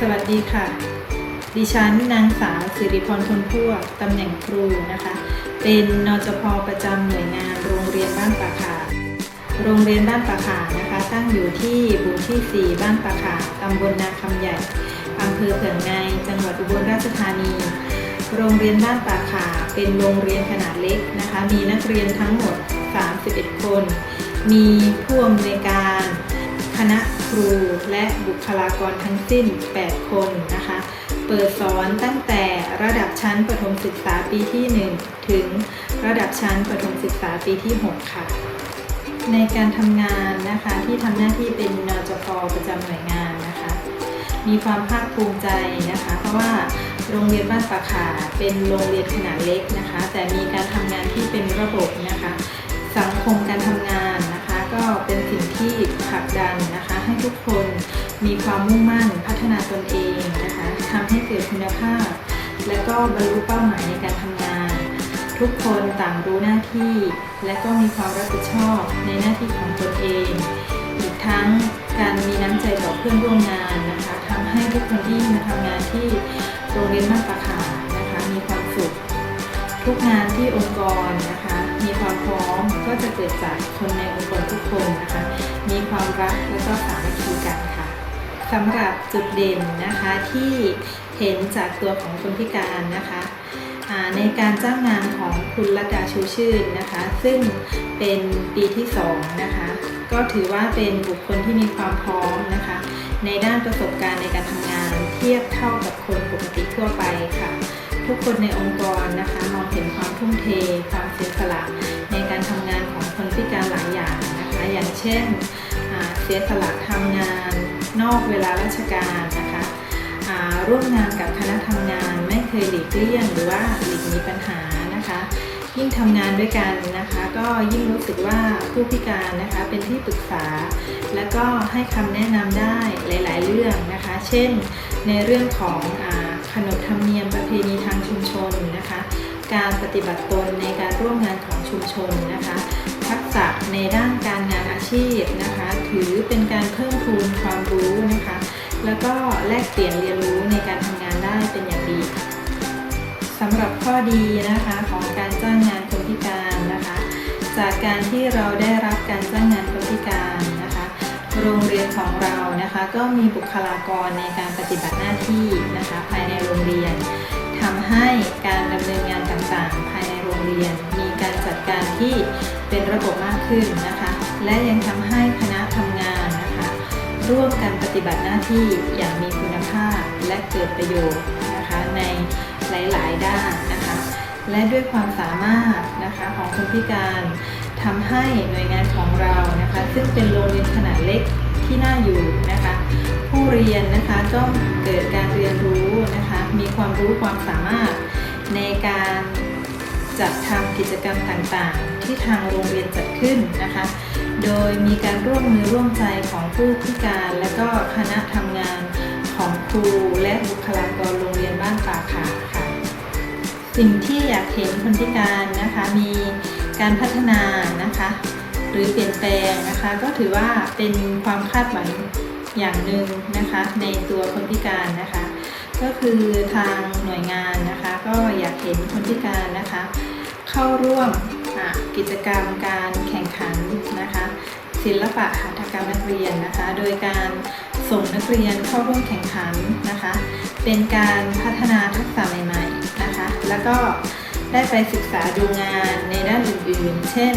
สวัสดีค่ะ ดิฉันนางสาวสิริพรพลพวกตำแหน่งครูนะคะ เป็นนจพประจำหน่วยงานโรงเรียนบ้านปะขาโรงเรียนบ้านปะขานะคะ ตั้งอยู่ที่หมู่ที่ 4 บ้านปะขาตำบลนาคำใหญ่อำเภอเขื่องในจังหวัดอุบลราชธานี โรงเรียนบ้านปะขาเป็นโรงเรียนขนาดเล็กนะคะ มีนักเรียนทั้งหมด 31 คน มีผู้อำนวยการ คณะครูและบุคลากรทั้งสิ้น 8 คนนะคะ เปิดสอนตั้งแต่ระดับชั้นประถมศึกษาปีที่ 1 ถึงระดับชั้นประถมศึกษาปีที่ 6 ค่ะ ในการทำงานนะคะที่ทำหน้าที่เป็นนจพประจำหน่วยงานนะคะ มีความภาคภูมิใจนะคะ เพราะว่าโรงเรียนบ้านปะขาเป็นโรงเรียนขนาดเล็กนะคะ แต่มีการทำงานที่เป็นระบบนะคะ สังคมการทำงานนะคะ ก็เป็นสิ่งที่ผลักดันนะคะ ให้ทุกคนมีความมุ่งมั่นพัฒนาตนเองนะคะทำให้เกิดคุณภาพ และก็บรรลุเป้าหมายในการทำงาน ทุกคนต่างรู้หน้าที่ และก็มีความรับผิดชอบในหน้าที่ของตนเอง อีกทั้งการมีน้ำใจต่อเพื่อนร่วมงานนะคะทำให้ทุกคนที่มาทำงานที่โรงเรียนบ้านปะขานะคะมีความสุข ทุกงานที่องค์กรนะคะ มีความพร้อมก็จะเกิดจากคนในองค์กรทุกคนนะคะ มีความรักและก็สามัคคีกันค่ะสำหรับจุดเด่นนะคะที่เห็นจากตัวของคนพิการนะคะในการจ้างงานของคุณรัตดาชูชื่นนะคะ ซึ่งเป็นปีที่สองนะคะก็ถือว่าเป็นบุคคลที่มีความพร้อมนะคะ ในด้านประสบการณ์ในการทำงานเทียบเท่ากับคนปกติทั่วไปค่ะ ทุกคนในองค์กรนะคะมองเห็นความทุ่มเท ความเสียสละในการทำงานของคนพิการหลายอย่างนะคะ อย่างเช่นเสียสละทำงานนอกเวลาราชการนะคะร่วมงานกับคณะทำงานไม่เคยหลีกเลี่ยงหรือว่าหลีกหนีปัญหานะคะ ยิ่งทำงานด้วยกันนะคะ ก็ยิ่งรู้สึกว่าผู้พิการนะคะเป็นที่ปรึกษา และก็ให้คำแนะนำได้หลาย ๆ เรื่องนะคะ เช่น ในเรื่องของอ ขนบธรรมเนียมประเพณีทางชุมชนนะคะ การปฏิบัติตนในการร่วมงานของชุมชนนะคะ ทักษะในด้านการงานอาชีพนะคะ ถือเป็นการเพิ่มพูนความรู้นะคะ แล้วก็แลกเปลี่ยนเรียนรู้ในการทำงานได้เป็นอย่างดีสำหรับข้อดีนะคะของการจ้างงานคนพิการนะคะ จากการที่เราได้รับการจ้างงานคนพิการนะ โรงเรียนของเรานะคะก็มีบุคลากรในการปฏิบัติหน้าที่นะคะภายในโรงเรียนทำให้การดำเนินงานต่างๆ ภายในโรงเรียน มีการจัดการที่เป็นระบบมากขึ้นนะคะ และยังทำให้คณะทำงานนะคะ ร่วมกันปฏิบัติหน้าที่อย่างมีคุณภาพและเกิดประโยชน์นะคะในหลายๆ ด้านนะคะ และด้วยความสามารถนะคะของคนพิการ ทำให้หน่วยงานของเรานะคะซึ่งเป็นโรงเรียนขนาดเล็กที่น่าอยู่นะคะ ผู้เรียนนะคะก็เกิดการเรียนรู้นะคะ มีความรู้ความสามารถในการจัดทำกิจกรรมต่างๆ ที่ทางโรงเรียนจัดขึ้นนะคะ โดยมีการร่วมมือร่วมใจของผู้พิการและก็คณะทำงานของครูและบุคลากรโรงเรียนบ้านป่าขาค่ะ สิ่งที่อยากเห็นคนพิการนะคะมี การพัฒนานะคะ หรือเปลี่ยนแปลงนะคะ ก็ถือว่าเป็นความคาดหวังอย่างหนึ่งนะคะ ในตัวคนพิการนะคะ ก็คือทางหน่วยงานนะคะ ก็อยากเห็นคนพิการนะคะ เข้าร่วมกิจกรรมการแข่งขันนะคะ ศิลปะหัตถกรรมนักเรียนนะคะ โดยการส่งนักเรียนเข้าร่วมแข่งขันนะคะ เป็นการพัฒนาทักษะใหม่ ๆนะคะ แล้วก็ ได้ไปศึกษาดูงานในด้านอื่นๆ เช่น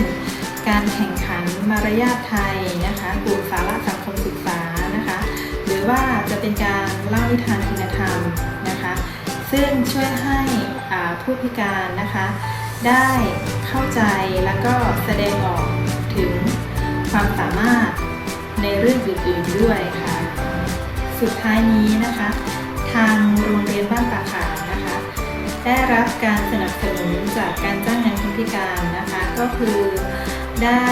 การแข่งขันมารยาทไทยนะคะกลุ่มสาระสังคมศึกษานะคะ หรือว่าจะเป็นการเล่านิทานคุณธรรมนะคะ ซึ่งช่วยให้ผู้พิการนะคะ ได้เข้าใจแล้วก็แสดงออกถึงความสามารถในเรื่องอื่นๆด้วยค่ะ สุดท้ายนี้นะคะ ทางโรงเรียนบ้านปากขา ได้รับการสนับสนุนจากการจ้างงานคนพิการนะคะ ก็คือได้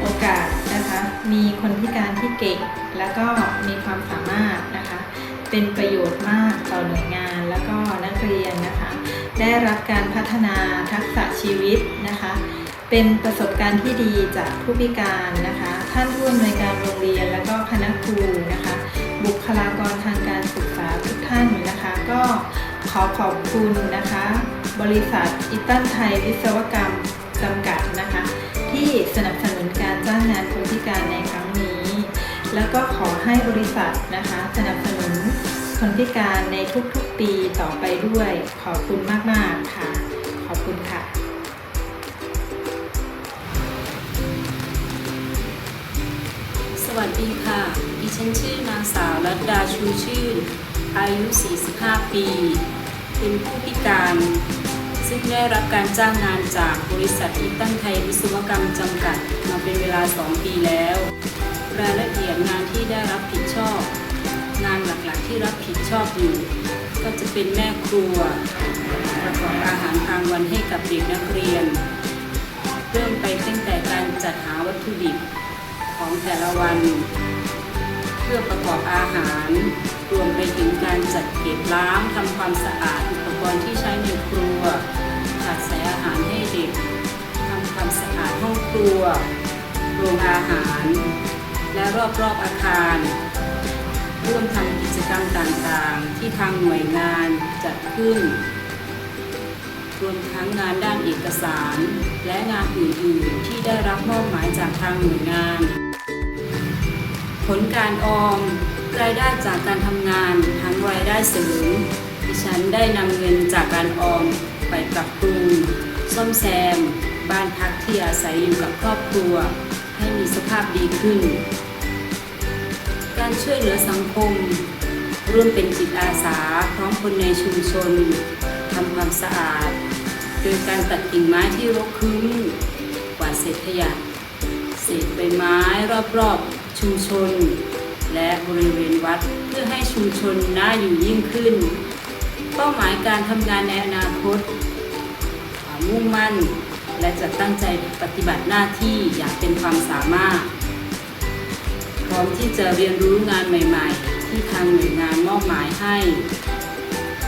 โอกาสนะคะ มีคนพิการที่เก่ง แล้วก็มีความสามารถนะคะ เป็นประโยชน์มากต่อหน่วยงานแล้วก็นักเรียนนะคะ ได้รับการพัฒนาทักษะชีวิตนะคะ เป็นประสบการณ์ที่ดีจากผู้พิการนะคะ ท่านผู้อำนวยการโรงเรียนแล้วก็คณะครูนะคะ บุคลากรทางการศึกษาทุกท่านนะคะ ก็ ขอขอบคุณนะคะ บริษัทอิตันไทยวิศวกรรมจำกัดนะคะ ที่สนับสนุนการจ้างงานคนพิการในครั้งนี้ แล้วก็ขอให้บริษัทนะคะ สนับสนุนคนพิการในทุกๆปีต่อไปด้วย ขอบคุณมากๆค่ะ ขอบคุณค่ะสวัสดีค่ะ ดิฉันชื่อนางสาวรัตดาชูชื่น อายุ 45 ปี เป็นผู้พิการ ซึ่งได้รับการจ้างงานจากบริษัทอีตันไทยวิศวกรรมจำกัด มาเป็นเวลา 2 ปีแล้ว รายละเอียดงานที่ได้รับผิดชอบ งานหลักๆที่รับผิดชอบอยู่ ก็จะเป็นแม่ครัวประกอบอาหารกลางวันให้กับเด็กนักเรียน เริ่มไปตั้งแต่การจัดหาวัตถุดิบของแต่ละวันเพื่อประกอบอาหาร รวมไปถึงการจัดเก็บล้างทำความสะอาด รณ์ที่ใช้ในครัวจัดใส่อาหารให้เด็กทำความสะอาดห้องครัว โรงอาหาร และรอบๆอาคาร ร่วมทำกิจกรรมต่างๆ ที่ทางหน่วยงานจัดขึ้น รวมทั้งงานด้านเอกสาร และงานอื่นๆ ที่ได้รับมอบหมายจากทางหน่วยงาน ผลการออมรายได้จากการทำงานทั้งรายได้เสริม ดิฉันได้นำเงินจากการออมไปปรับปรุงซ่อมแซม บ้านพักที่อาศัยอยู่กับครอบครัว ให้มีสภาพดีขึ้น การช่วยเหลือสังคม ร่วมเป็นจิตอาสาพร้อมคนในชุมชนทำความสะอาด โดยการตัดกิ่งไม้ที่รกคึ้มกวาดเศษขยะเศษใบไม้รอบๆชุมชน และบริเวณวัดเพื่อให้ชุมชนน่าอยู่ยิ่งขึ้น เป้าหมายการทำงานในอนาคต มุ่งมั่น และจะตั้งใจปฏิบัติหน้าที่อย่างเต็มความสามารถ พร้อมที่จะเรียนรู้งานใหม่ ๆ ที่ทางหน่วยงานมอบหมายให้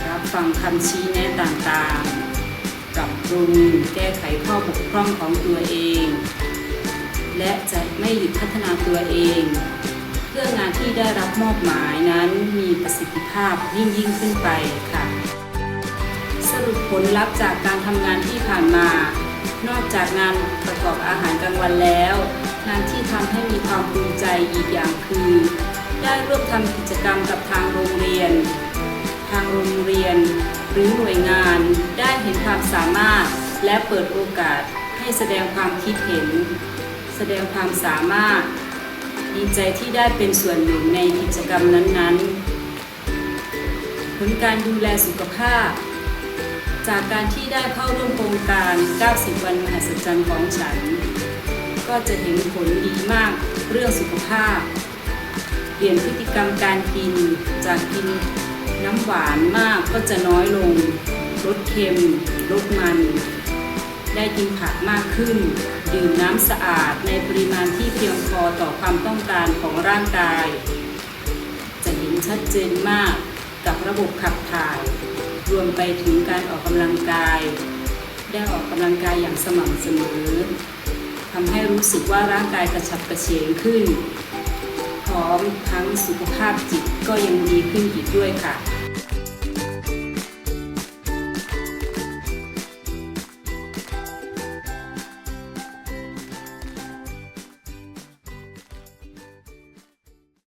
รับฟังคำชี้แนะต่างๆ ปรับปรุงแก้ไขข้อบกพร่องของตัวเอง และจะไม่หยุดพัฒนาตัวเองเพื่องานที่ได้รับมอบหมายนั้นมีประสิทธิภาพยิ่งยิ่งขึ้นไป รุปผลลัพธ์จากการทำงานที่ผ่านมา นอกจากงานประกอบอาหารกลางวันแล้ว งานที่ทำให้มีความภูมิใจอีกอย่างคือ ได้ร่วมทำกิจกรรมกับทางโรงเรียน ทางโรงเรียน หรือหน่วยงานได้เห็นความสามารถ และเปิดโอกาสให้แสดงความคิดเห็น แสดงความสามารถ ดีใจที่ได้เป็นส่วนหนึ่งในกิจกรรมนั้นๆผลการดูแลสุขภาพ จากการที่ได้เข้าร่วมโครงการ 90 วันมหัศจรรย์ของฉัน ก็จะเห็นผลดีมากเรื่องสุขภาพ เปลี่ยนพฤติกรรมการกิน จากกินน้ำหวานมากก็จะน้อยลง ลดเค็ม ลดมัน ได้กินผักมากขึ้น ดื่มน้ำสะอาดในปริมาณที่เพียงพอต่อความต้องการของร่างกาย จะเห็นชัดเจนมากกับระบบขับถ่าย รวมไปถึงการออกกำลังกาย ได้ออกกำลังกายอย่างสม่ำเสมอทำให้รู้สึกว่าร่างกายกระฉับกระเฉงขึ้น พร้อมทั้งสุขภาพจิตก็ยังดีขึ้นอีกด้วยค่ะ